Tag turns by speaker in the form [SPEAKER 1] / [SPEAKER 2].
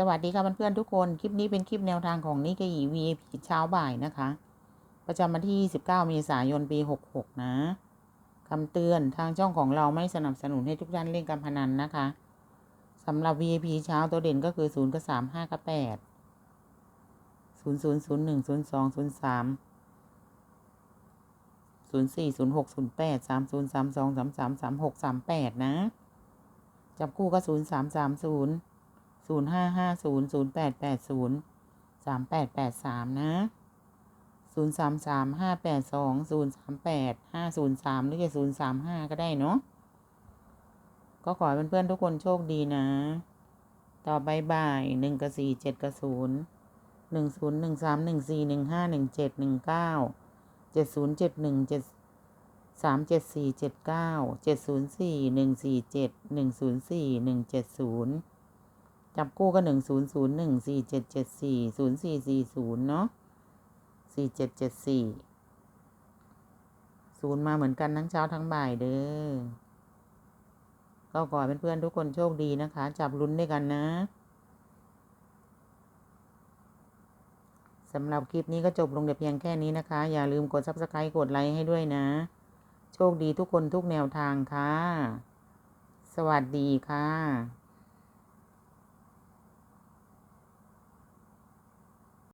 [SPEAKER 1] สวัสดีค่ะเพื่อนๆทุกคน คลิปนี้เป็นคลิปแนวทางของนิกยี VIP เช้าบ่ายนะคะ ประจำวันที่ 19 เมษายน ปี 66 นะคำเตือนทางช่องของเราไม่สนับสนุนให้ทุกท่านเล่นการพนันนะคะสำหรับ VIP เช้าตัวเด่นก็คือ 0 กับ 3 5 กับ 8 0 0 0 1 0 2 0 3 0 4 0 6 0 8 3 0 3 2 3 3 3 6 3 8 นะ จับคู่ก็ 0 3 3 0 ศูนย์ห้าห้าศูนย์ศูนย์แปดแปดศูนย์สามแปดแปดสามนะศูนย์สามสามห้าแปดสองศูนย์สามแปดห้าศูนย์สามหรือจะศูนย์สามห้าก็ได้เนาะก็ขอให้เพื่อนๆทุกคนโชคดีนะ ต่อใบบ่ายหนึ่งกับสี่เจ็ดกับศูนย์หนึ่งศูนย์หนึ่งสามหนึ่งสี่หนึ่งห้าหนึ่งเจ็ดหนึ่งเก้าเจ็ดศูนย์เจ็ดหนึ่งเจ็ดสามเจ็ดสี่เจ็ดเก้าเจ็ดศูนย์สี่หนึ่งสี่เจ็ดหนึ่งศูนย์สี่หนึ่งเจ็ดศูนย์ จับคู่ก็หนึ่งศูนย์ศูนย์หนึ่งสี่เจ็ดเจ็ดสี่ศูนย์สี่สี่ศูนย์เนาะสี่เจ็ดเจ็ดสี่ศูนย์มาเหมือนกันทั้งเช้าทั้งบ่ายเด้อ ก็ขอให้เพื่อนๆทุกคนโชคดีนะคะ จับลุ้นด้วยกันนะสำหรับคลิปนี้ก็จบลงแต่เพียงแค่นี้นะคะ อย่าลืมกด subscribe กดไลค์ให้ด้วยนะ โชคดีทุกคนทุกแนวทางค่ะ สวัสดีค่ะ